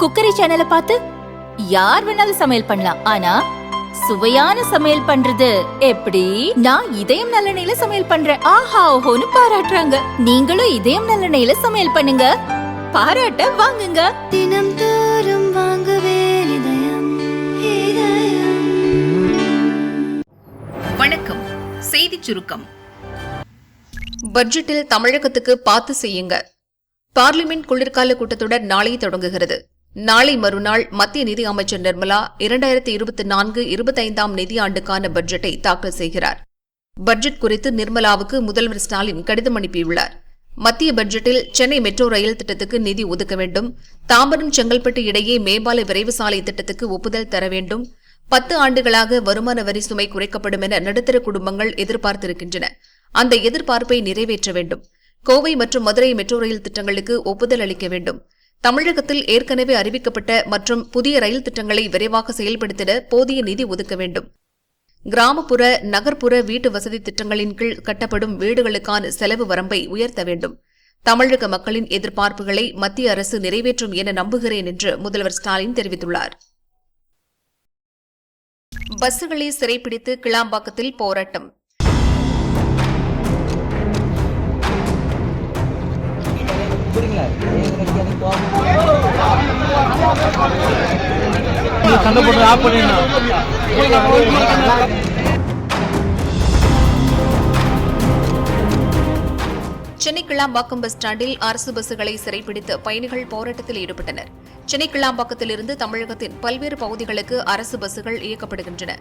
Cookery சேனலை பார்த்து யார் வேணாலும் சமையல் பண்ணலாம். ஆனா சுவையான சமையல் பண்றது எப்படி? நான் இதயம் நல்லெண்ணெயில சமையல் பண்றேன். ஆஹா ஓஹோன்னு பாராட்டுறாங்க. நீங்களும் இதயம் நல்லெண்ணெயில சமையல் பண்ணுங்க. பாராட்ட வாங்குங்க. தினம் தோறும் வாங்குவே இதயம் இதயம். வணக்கம். செய்திச் சுருக்கம். பட்ஜெட்டில் தமிழகத்துக்கு பார்த்து செய்யுங்க. பார்லிமெண்ட் குளிர்கால கூட்டத்தொடர் நாளை தொடங்குகிறது. நாளை மறுநாள் மத்திய நிதி அமைச்சர் நிர்மலா இரண்டாயிரத்தி இருபத்தி நான்கு இருபத்தைந்தாம் நிதியாண்டுக்கான பட்ஜெட்டை தாக்கல் செய்கிறார். பட்ஜெட் குறித்து நிர்மலாவுக்கு முதல்வர் ஸ்டாலின் கடிதம் அனுப்பியுள்ளார். மத்திய பட்ஜெட்டில் சென்னை மெட்ரோ ரயில் திட்டத்துக்கு நிதி ஒதுக்க வேண்டும். தாம்பரம் செங்கல்பட்டு இடையே மேம்பால விரைவு சாலை திட்டத்துக்கு ஒப்புதல் தர வேண்டும். பத்து ஆண்டுகளாக வருமான வரி சுமை குறைக்கப்படும் என நடுத்தர குடும்பங்கள் எதிர்பார்த்திருக்கின்றன. அந்த எதிர்பார்ப்பை நிறைவேற்ற வேண்டும். கோவை மற்றும் மதுரை மெட்ரோ ரயில் திட்டங்களுக்கு ஒப்புதல் அளிக்க வேண்டும். தமிழகத்தில் ஏற்கனவே அறிவிக்கப்பட்ட மற்றும் புதிய ரயில் திட்டங்களை விரைவாக செயல்படுத்திட போதிய நிதி ஒதுக்க வேண்டும். கிராமப்புற நகர்ப்புற வீட்டு வசதி திட்டங்களின் கீழ் கட்டப்படும் வீடுகளுக்கான செலவு வரம்பை உயர்த்த வேண்டும். தமிழக மக்களின் எதிர்பார்ப்புகளை மத்திய அரசு நிறைவேற்றும் என நம்புகிறேன் என்று முதல்வர் ஸ்டாலின் தெரிவித்துள்ளார். பஸ்ஸுகளை சிறைப்பிடித்து கிளாம்பாக்கத்தில் போராட்டம். சண்டை போட்டு ஆஃப் பண்ணிடணும் சென்னை கிளாம்பாக்கம் பஸ் ஸ்டாண்டில் அரசு பஸ்ஸுகளை சிறைப்பிடித்து பயணிகள் போராட்டத்தில் ஈடுபட்டனர். சென்னை கிளாம்பாக்கத்திலிருந்து தமிழகத்தின் பல்வேறு பகுதிகளுக்கு அரசு பஸ்ஸுகள் இயக்கப்படுகின்றன.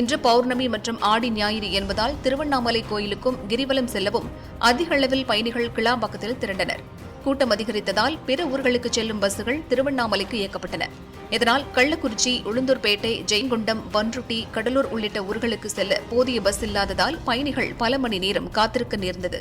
இன்று பௌர்ணமி மற்றும் ஆடி ஞாயிறு என்பதால் திருவண்ணாமலை கோயிலுக்கும் கிரிவலம் செல்லவும் அதிக அளவில் பயணிகள் கிளாம்பாக்கத்தில் திரண்டனர். கூட்டம் அதிகரித்ததால் பிற ஊர்களுக்கு செல்லும் பஸ்கள் திருவண்ணாமலைக்கு இயக்கப்பட்டன. இதனால் கள்ளக்குறிச்சி உளுந்தூர்பேட்டை ஜெயங்கொண்டம் பன்ருட்டி கடலூர் உள்ளிட்ட ஊர்களுக்கு செல்ல போதிய பஸ் இல்லாததால் பயணிகள் பல மணி நேரம் காத்திருக்க நேர்ந்தது.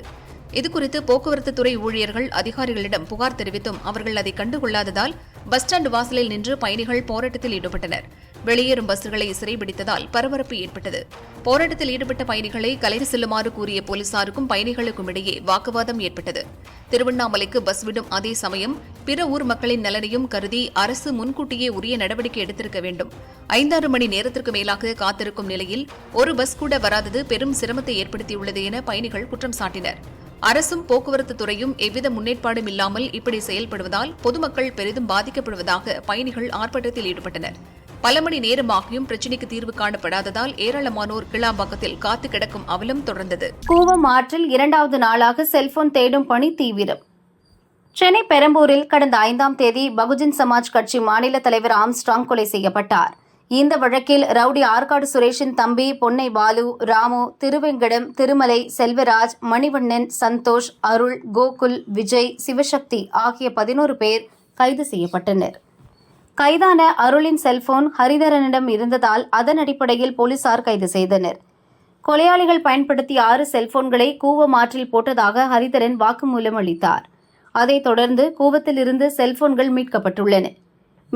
இதுகுறித்து போக்குவரத்து துறை ஊழியர்கள் அதிகாரிகளிடம் புகார் தெரிவித்தும் அவர்கள் அதை கண்டுகொள்ளாததால் பஸ் ஸ்டாண்ட் வாசலில் நின்று பயணிகள் போராட்டத்தில் ஈடுபட்டனர். வெளியேறும் பஸ்களை சிறைபிடித்ததால் பரபரப்பு ஏற்பட்டது. போராட்டத்தில் ஈடுபட்ட பயணிகளை கலைந்து செல்லுமாறு கூறிய போலீசாருக்கும் பயணிகளுக்கும் இடையே வாக்குவாதம் ஏற்பட்டது. திருவண்ணாமலைக்கு பஸ் விடும் அதே சமயம் பிற ஊர் மக்களின் நலனையும் கருதி அரசு முன்கூட்டியே உரிய நடவடிக்கை எடுத்திருக்க வேண்டும். ஐந்தாறு மணி நேரத்திற்கு மேலாக காத்திருக்கும் நிலையில் ஒரு பஸ் கூட வராதது பெரும் சிரமத்தை ஏற்படுத்தியுள்ளது என பயணிகள் குற்றம் சாட்டினர். அரசும் போக்குவரத்து துறையும் எவ்வித முன்னேற்பாடும் இல்லாமல் இப்படி செயல்படுவதால் பொதுமக்கள் பெரிதும் பாதிக்கப்படுவதாக பயணிகள் ஆர்ப்பாட்டத்தில் ஈடுபட்டனர். பல மணி நேரமாகியும் பிரச்சினைக்கு தீர்வு காணப்படாததால் ஏராளமானோர் கிளாம்பாக்கத்தில் காத்து கிடக்கும் அவலம் தொடர்ந்தது. கூவம் ஆற்றில் இரண்டாவது நாளாக செல்போன் தேடும் பணி தீவிரம். சென்னை பெரம்பூரில் கடந்த ஐந்தாம் தேதி பகுஜன் சமாஜ் கட்சி மாநில தலைவர் ஆம்ஸ்ட்ராங் கொலை செய்யப்பட்டார். இந்த வழக்கில் ரவுடி ஆற்காடு சுரேஷின் தம்பி பொன்னை பாலு ராமு திருவெங்கடம் திருமலை செல்வராஜ் மணிவண்ணன் சந்தோஷ் அருள் கோகுல் விஜய் சிவசக்தி ஆகிய பதினோரு பேர் கைது செய்யப்பட்டனர். கைதான அருளின் செல்போன் ஹரிதரனிடம் இருந்ததால் அதன் அடிப்படையில் போலீசார் கைது செய்தனர். கொலையாளிகள் பயன்படுத்திய ஆறு செல்போன்களை கூவம் ஆற்றில் போட்டதாக ஹரிதரன் வாக்குமூலம் அளித்தார். அதைத் தொடர்ந்து கூவத்திலிருந்து செல்போன்கள் மீட்கப்பட்டுள்ளன.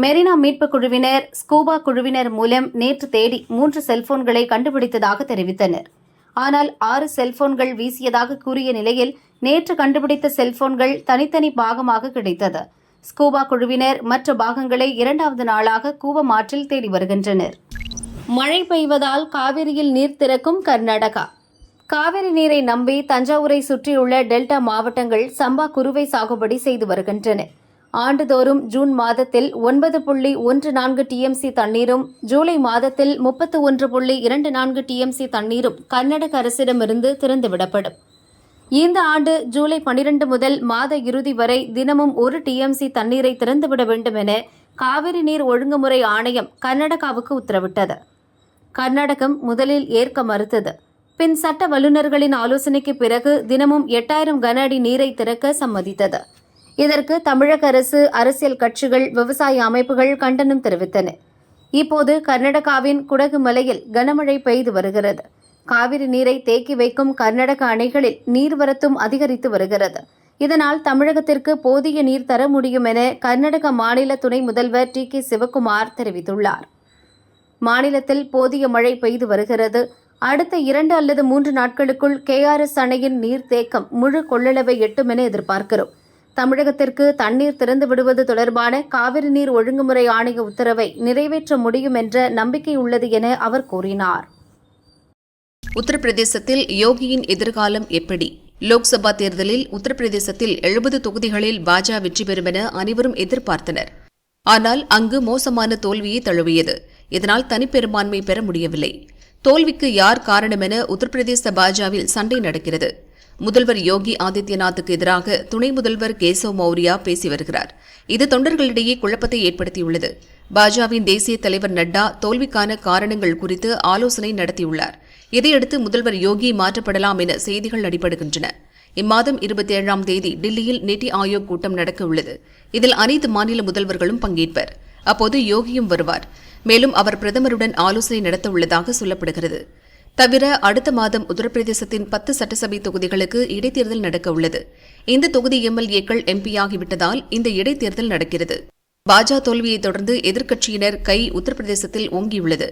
மெரினா மீட்புக் குழுவினர் ஸ்கூபா குழுவினர் மூலம் நேற்று தேடி மூன்று செல்போன்களை கண்டுபிடித்ததாக தெரிவித்தனர். ஆனால் ஆறு செல்போன்கள் வீசியதாக கூறிய நிலையில் நேற்று கண்டுபிடித்த செல்போன்கள் தனித்தனி பாகமாக கிடைத்தது. ஸ்கூபா குழுவினர் மற்ற பாகங்களை இரண்டாவது நாளாக கூவம் ஆற்றில் தேடி வருகின்றனர். மழை பெய்வதால் காவிரியில் நீர் திறக்கும் கர்நாடகா. காவிரி நீரை நம்பி தஞ்சாவூரை சுற்றியுள்ள டெல்டா மாவட்டங்கள் சம்பா குறுவை சாகுபடி செய்து வருகின்றன. ஆண்டுதோறும் ஜூன் மாதத்தில் ஒன்பது புள்ளி ஒன்று நான்கு டிஎம்சி தண்ணீரும் ஜூலை மாதத்தில் முப்பத்து ஒன்று புள்ளி இரண்டு நான்கு டிஎம்சி தண்ணீரும் கர்நாடக அரசிடமிருந்து திறந்துவிடப்படும். இந்த ஆண்டு ஜூலை பனிரெண்டு முதல் மாத இறுதி வரை தினமும் ஒரு டிஎம்சி தண்ணீரை திறந்துவிட வேண்டும் என காவிரி நீர் ஒழுங்குமுறை ஆணையம் கர்நாடகாவுக்கு உத்தரவிட்டது. கர்நாடகம் முதலில் ஏற்க மறுத்தது. பின் சட்ட வல்லுநர்களின் ஆலோசனைக்கு பிறகு தினமும் எட்டாயிரம் கன அடி நீரை திறக்க சம்மதித்தது. இதற்கு தமிழக அரசு அரசியல் கட்சிகள் விவசாய அமைப்புகள் கண்டனம் தெரிவித்தன. இப்போது கர்நாடகாவின் குடகு மலையில் கனமழை பெய்து வருகிறது. காவிரி நீரை தேக்கி வைக்கும் கர்நாடக அணைகளில் நீர்வரத்தும் அதிகரித்து வருகிறது. இதனால் தமிழகத்திற்கு போதிய நீர் தர முடியும் என கர்நாடக மாநில துணை முதல்வர் டி. கே. சிவக்குமார் தெரிவித்துள்ளார். மாநிலத்தில் போதிய மழை பெய்து வருகிறது. அடுத்த இரண்டு அல்லது மூன்று நாட்களுக்குள் கேஆர்எஸ் அணையின் நீர்த்தேக்கம் முழு கொள்ளளவை எட்டும் என எதிர்பார்க்கிறோம். தமிழகத்திற்கு தண்ணீர் திறந்து விடுவது தொடர்பான காவிரி நீர் ஒழுங்குமுறை ஆணைய உத்தரவை நிறைவேற்ற முடியும் என்ற நம்பிக்கை உள்ளது என அவர் கூறினார். உத்தரப்பிரதேசத்தில் யோகியின் எதிர்காலம் எப்படி? லோக்சபா தேர்தலில் உத்தரப்பிரதேசத்தில் எழுபது தொகுதிகளில் பாஜக வெற்றி பெறும் என அனைவரும் எதிர்பார்த்தனர். ஆனால் அங்கு மோசமான தோல்வியை தழுவியது. இதனால் தனிப்பெரும்பான்மை பெற முடியவில்லை. தோல்விக்கு யார் காரணம் என உத்தரப்பிரதேச பாஜகவில் சண்டை நடக்கிறது. முதல்வர் யோகி ஆதித்யநாத்துக்கு எதிராக துணை முதல்வர் கேசவ் மௌரியா பேசி வருகிறார். இது தொண்டர்களிடையே குழப்பத்தை ஏற்படுத்தியுள்ளது. பாஜகவின் தேசிய தலைவர் நட்டா தோல்விக்கான காரணங்கள் குறித்து ஆலோசனை நடத்தியுள்ளார். இதையடுத்து முதல்வர் யோகி மாற்றப்படலாம் என செய்திகள் அடிபடுகின்றன. இம்மாதம் இருபத்தி ஏழாம் தேதி டில்லியில் நிதி ஆயோக் கூட்டம் நடக்க உள்ளது. இதில் அனைத்து மாநில முதல்வர்களும் பங்கேற்பர். அப்போது யோகியும் வருவார். மேலும் அவர் பிரதமருடன் ஆலோசனை நடத்த உள்ளதாக சொல்லப்படுகிறது. தவிர அடுத்த மாதம் உத்தரப்பிரதேசத்தின் பத்து சட்டசபை தொகுதிகளுக்கு இடைத்தேர்தல் நடக்க உள்ளது. இந்த தொகுதி எம்எல்ஏக்கள் எம்பியாகிவிட்டதால் இந்த இடைத்தேர்தல் நடக்கிறது. பாஜக தோல்வியைத் தொடர்ந்து எதிர்க்கட்சியினர் கை உத்தரப்பிரதேசத்தில் ஓங்கியுள்ளது.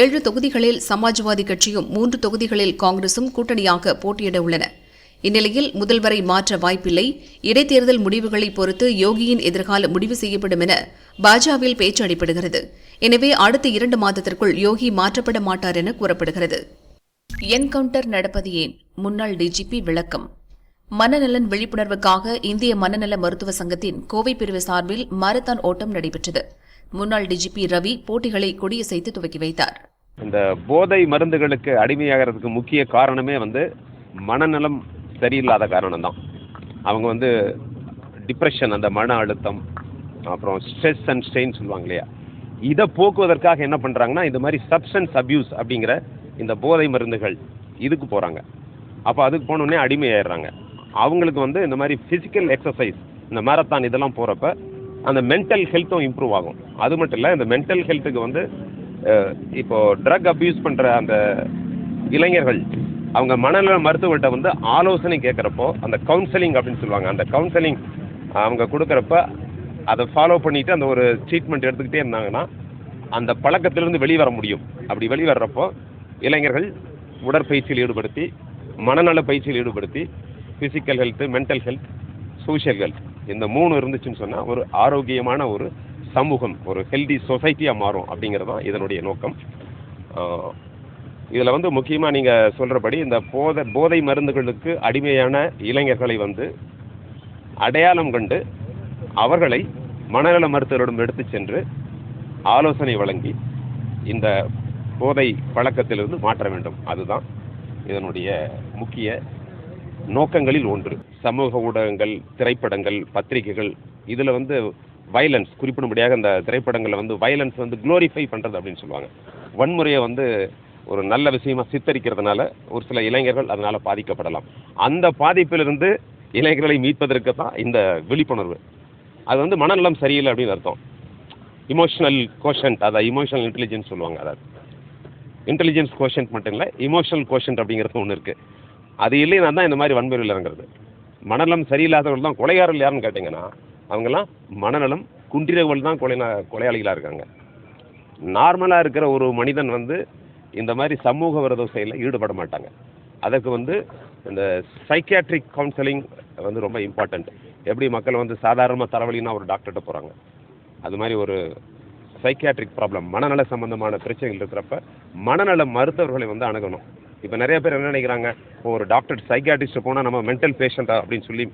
ஏழு தொகுதிகளில் சமாஜ்வாதி கட்சியும் மூன்று தொகுதிகளில் காங்கிரசும் கூட்டணியாக போட்டியிட உள்ளன. இந்நிலையில் முதல்வரை மாற்ற வாய்ப்பில்லை. இடைத்தேர்தல் முடிவுகளை பொறுத்து யோகியின் எதிர்காலம் முடிவு செய்யப்படும் என பாஜகவில் பேச்சு அடிப்படுகிறது எனவே அடுத்த இரண்டு மாதத்திற்குள் யோகி மாற்றப்பட மாட்டார் என கூறப்படுகிறது. என்கவுண்டர் நடப்பது ஏன்? முன்னாள் டிஜிபி விளக்கம். மனநலன் விழிப்புணர்வுக்காக இந்திய மனநல மருத்துவ சங்கத்தின் கோவை பிரிவு சார்பில் மாரத்தான் ஓட்டம் நடைபெற்றது. முன்னாள் டிஜிபி ரவி போட்டிகளை கொடியசைத்து துவக்கி வைத்தார். இந்த போதை மருந்துகளுக்கு அடிமையாகிறதுக்கு முக்கிய காரணமே வந்து மனநலம் சரியில்லாத காரணம் தான் அவங்க வந்து டிப்ரெஷன் அந்த மன அழுத்தம் அப்புறம் ஸ்ட்ரெஸ் அண்ட் ஸ்ட்ரெயின் சொல்லுவாங்க இல்லையா? இதை போக்குவதற்காக என்ன பண்ணுறாங்கன்னா இந்த மாதிரி சப்ஸ்டன்ஸ் அப்யூஸ் அப்படிங்கிற இந்த போதை மருந்துகள் இதுக்கு போகிறாங்க அப்போ அதுக்கு போனோடனே அடிமையாயிடுறாங்க. அவங்களுக்கு வந்து இந்த மாதிரி ஃபிசிக்கல் எக்ஸசைஸ் இந்த மேரத்தான் இதெல்லாம் போகிறப்ப அந்த மென்டல் ஹெல்த்தும் இம்ப்ரூவ் ஆகும். அது மட்டும் இல்லை இந்த மென்டல் ஹெல்த்துக்கு வந்து இப்போது ட்ரக் அப்யூஸ் பண்ணுற அந்த இளைஞர்கள் அவங்க மனநல மருத்துவர்கிட்ட வந்து ஆலோசனை கேட்குறப்போ அந்த கவுன்சிலிங் அப்படின்னு சொல்லுவாங்க அந்த கவுன்சிலிங் அவங்க கொடுக்குறப்ப அதை ஃபாலோ பண்ணிவிட்டு அந்த ஒரு ட்ரீட்மெண்ட் எடுத்துக்கிட்டே இருந்தாங்கன்னா அந்த பழக்கத்திலிருந்து வெளிவர முடியும். அப்படி வெளிவரப்போ இளைஞர்கள் உடற்பயிற்சியில் ஈடுபடுத்தி மனநல பயிற்சியில் ஈடுபடுத்தி physical health mental health social health இந்த மூணு இருந்துச்சுன்னு சொன்னால் ஒரு ஆரோக்கியமான ஒரு சமூகம் ஒரு ஹெல்தி சொசைட்டியாக மாறும் அப்படிங்கிறது தான் இதனுடைய நோக்கம். இதில் வந்து முக்கியமாக நீங்கள் சொல்கிறபடி இந்த போதை போதை மருந்துகளுக்கு அடிமையான இளைஞர்களை வந்து அடையாளம் கண்டு அவர்களை மனநல மருத்துவரிடம் எடுத்துச் சென்று ஆலோசனை வழங்கி இந்த போதை பழக்கத்திலிருந்து மாற்ற வேண்டும். அதுதான் இதனுடைய முக்கிய நோக்கங்களில் ஒன்று. சமூக ஊடகங்கள் திரைப்படங்கள் பத்திரிகைகள் இதில் வந்து வயலன்ஸ் குறிப்பிடும்படியாக இந்த திரைப்படங்களில் வந்து வயலன்ஸ் வந்து குளோரிஃபை பண்ணுறது அப்படின்னு சொல்லுவாங்க. வன்முறையை வந்து ஒரு நல்ல விஷயமாக சித்தரிக்கிறதுனால ஒரு சில இளைஞர்கள் அதனால் பாதிக்கப்படலாம். அந்த பாதிப்பிலிருந்து இளைஞர்களை மீட்பதற்கு தான் இந்த விழிப்புணர்வு. அது வந்து மனநலம் சரியில்லை அப்படின்னு அர்த்தம். இமோஷனல் கோஷன்ட் அதை இமோஷனல் இன்டெலிஜென்ஸ் சொல்லுவாங்க அதாவது இன்டெலிஜென்ஸ் கோஷன்ட் மட்டும் இல்லை இமோஷனல் கோஷன்ட் அப்படிங்கிறது ஒன்று இருக்குது அது இல்லைன்னா தான் இந்த மாதிரி வன்முறையில் இறங்குறது. மனநலம் சரியில்லாதவர்கள் தான் கொலைகாரர்கள் யாருன்னு கேட்டிங்கன்னா அவங்கெல்லாம் மனநலம் குன்றியவர்கள் தான் கொலை கொலையாளிகளாக இருக்காங்க. நார்மலாக இருக்கிற ஒரு மனிதன் வந்து இந்த மாதிரி சமூக விரோத செயலில் ஈடுபட மாட்டாங்க. அதற்கு வந்து இந்த சைக்கியாட்ரிக் கவுன்சிலிங் வந்து ரொம்ப இம்பார்ட்டண்ட் எப்படி மக்கள் வந்து சாதாரணமாக தலைவலின்னா ஒரு டாக்டர்கிட்ட போகிறாங்க அது மாதிரி ஒரு சைக்கியாட்ரிக் ப்ராப்ளம் மனநல சம்பந்தமான பிரச்சனைகள் இருக்கிறப்ப மனநல மருத்துவர்களை வந்து அணுகணும். இப்போ நிறைய பேர் என்ன நினைக்கிறாங்க? இப்போ ஒரு டாக்டர் சைக்கியாட்ரிஸ்ட் போனால் நம்ம மென்டல் பேஷண்ட்டா அப்படின்னு சொல்லி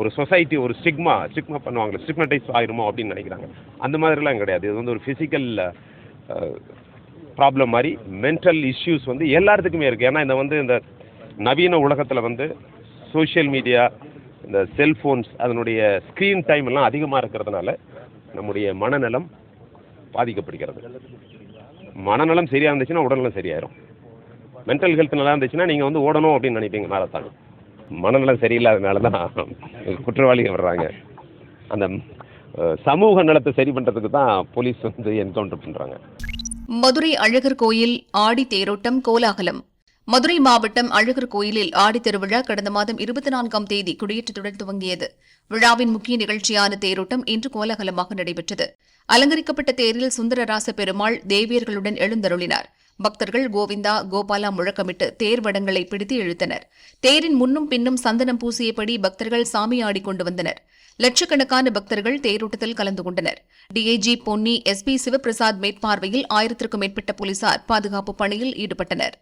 ஒரு சொசைட்டி ஒரு ஸ்டிக்மா ஸ்டிக்மா பண்ணுவாங்க ஸ்டிக்மடைஸ் ஆயிருமோ அப்படின்னு நினைக்கிறாங்க. அந்த மாதிரிலாம் கிடையாது. இது வந்து ஒரு ஃபிசிக்கல் ப்ராப்ளம் மாதிரி மென்டல் இஷ்யூஸ் வந்து எல்லாத்துக்குமே இருக்குது ஏன்னா இந்த வந்து இந்த நவீன உலகத்தில் வந்து சோஷியல் மீடியா இந்த செல்ஃபோன்ஸ் அதனுடைய ஸ்க்ரீன் டைம் எல்லாம் அதிகமாக இருக்கிறதுனால நம்முடைய மனநலம் பாதிக்கப்படுகிறது. மனநலம் சரியாக இருந்துச்சுன்னா உடல்நலம் சரியாயிரும். மென்டல் ஹெல்த் நல்லா இருந்துச்சுன்னா நீங்கள் வந்து ஓடணும் அப்படின்னு நினைப்பீங்க மேரத்தான் மனநலம் சரியில்லாதனால தான் குற்றவாளிகள் வர்றாங்க. அந்த சமூக நலத்தை சரி பண்ணுறதுக்கு தான் போலீஸ் வந்து என்கவுண்டர் பண்ணுறாங்க மதுரை அழகர் கோயில் ஆடி தேரோட்டம் கோலாகலம். மதுரை மாவட்டம் அழகர் கோயிலில் ஆடி திருவிழா கடந்த மாதம் இருபத்தி நான்காம் தேதி குடியேற்றத்துடன் துவங்கியது. விழாவின் முக்கிய நிகழ்ச்சியான தேரோட்டம் இன்று கோலாகலமாக நடைபெற்றது. அலங்கரிக்கப்பட்ட தேரில் சுந்தரராச பெருமாள் தேவியர்களுடன் எழுந்தருளினார். பக்தர்கள் கோவிந்தா கோபாலா முழக்கமிட்டு தேர் வடங்களை பிடித்து இழுத்தனர். தேரின் முன்னும் பின்னும் சந்தனம் பூசியபடி பக்தர்கள் சாமி ஆடிக்கொண்டு வந்தனர். லட்சக்கணக்கான பக்தர்கள் தேரோட்டத்தில் கலந்து கொண்டனர். டிஐஜி பொன்னி எஸ்பி சிவபிரசாத் மேற்பார்வையில் ஆயிரத்திற்கும் மேற்பட்ட போலீசார் பாதுகாப்பு பணியில் ஈடுபட்டனர்.